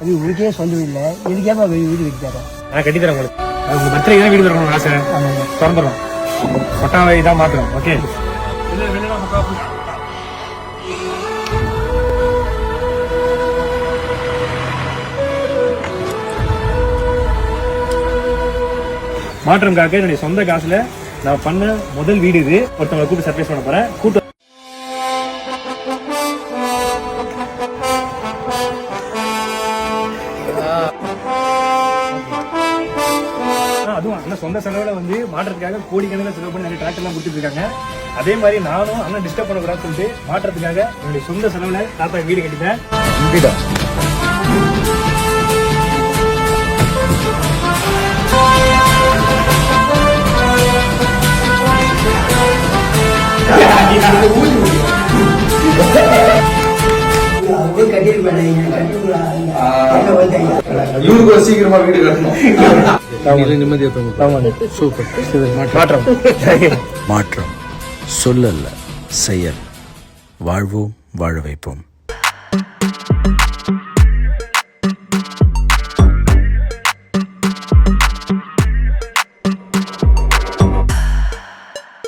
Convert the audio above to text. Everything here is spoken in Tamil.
அது உங்களுக்கே சொந்த இல்லை எதுக்கேப்பா வீடு வைக்கிறாரு நான் கட்டி தரேன் உங்களுக்கு. அது பர்த்டே தான் வீடு தரணும் ஆசை. திறந்துடும் பட்டாவை இதான் மாத்திரம் ஓகே. மாற்றம்காக என்னுடைய சொந்த காசுல நான் பண்ண முதல் வீடு இது. ஒருத்தவங்க கூப்பிட்டு சர்ப்ரைஸ் பண்ண போறேன். கூட்டு அதுவும் அண்ணன் சொந்த செலவுல வந்து மாற்றத்துக்காக கோடிக்கணக்கில் செலவு பண்ணி நிறைய டிராக்டர் எல்லாம் கொடுத்துட்டு இருக்காங்க அதே மாதிரி நானும் அண்ணன் டிஸ்டர்ப் பண்ணக்கூடாதுன்னு சொல்லிட்டு மாற்றத்துக்காக என்னுடைய சொந்த செலவுல தாத்தா வீடு கட்டிட்டேன். வீடா இவருக்கு ஒரு சீக்கிரமா வீடு கட்டணும். மாற்றம். மாற்றம். சொல்லல்ல செயல். வாழ்வோம் வாழ வைப்போம்.